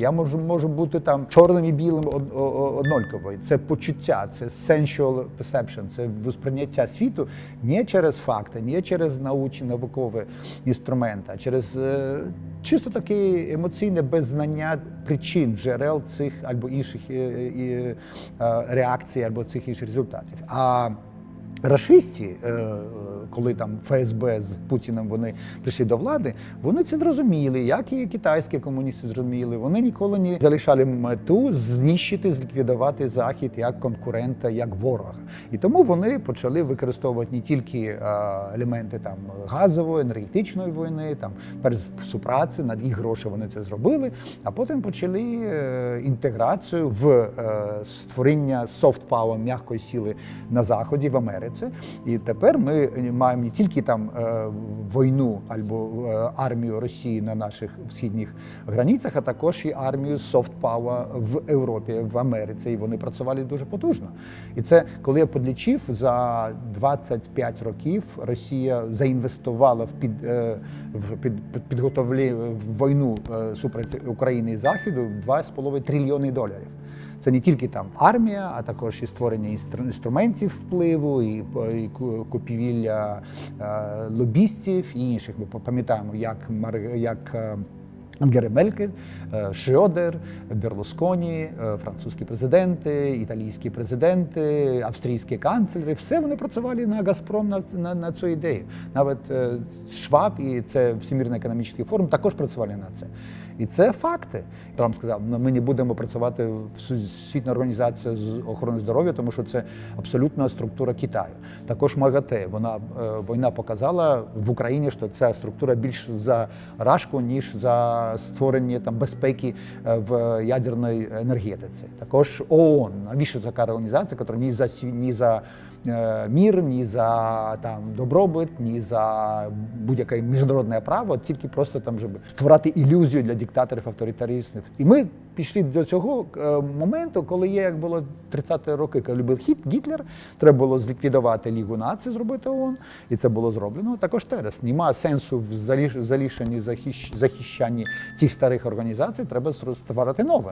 Я можу можу бути там чорним і білим од- однольково. Це почуття, це sensual perception, це восприйняття світу не через факти, не через научні наукові інструменти, а через е, чисто таке емоційне беззнання причин, джерел цих або інших е, е, реакцій, або цих інших результатів. А Рашисті, е, коли там ФСБ з Путіним вони прийшли до влади, вони це зрозуміли, як і китайські комуністи зрозуміли. Вони ніколи не залишали мету знищити, зліквідувати захід як конкурента, як ворога. І тому вони почали використовувати не тільки е, елементи там газової, енергетичної війни, там перш супраці, на їх гроші вони це зробили. А потім почали е, інтеграцію в е, створення power, м'якої сили на заході в Америці. І тепер ми маємо не тільки там е, війну або е, армію Росії на наших східних границях, а також і армію power в Європі, в Америці. І вони працювали дуже потужно. І це коли я підлічив за 25 років, Росія заінвестувала в під е, в під, під підготовлі в війну е, супроти України і Заходу 2,5 трильйони доларів. Це не тільки там армія, а також і створення інстру- інструментів впливу, і, і ку- купівля е, лобістів і інших. Ми пам'ятаємо, як як. Ангера Меркель, е, Шрёдер, Берлусконі, е, французькі президенти, італійські президенти, австрійські канцлери, все вони працювали на Газпром на, на, на цю ідею. Навіть е, Шваб і це Всемірний економічний форум також працювали на це. І це факти. Трамп сказав, «Ну, ми не будемо працювати в Всесвітня організація з охорони здоров'я, тому що це абсолютна структура Китаю. Також МАГАТЕ. Вона війна показала в Україні, що ця структура більш за рашку, ніж за створення там безпеки е, в ядерній енергетиці. Також ООН. Навіщо така організація, яка ні за ні за е, мір, ні за там добробут, ні за будь-яке міжнародне право, тільки просто там, щоб створити ілюзію для диктаторів авторитарістів. І ми пішли до цього е, моменту, коли є, як було 30-ті роки, коли був хіт Гітлер, треба було зліквідувати Лігу націй, зробити ООН, і це було зроблено. Також зараз немає сенсу в заліш- захищ- захищанні цих старих організацій, треба створити нове.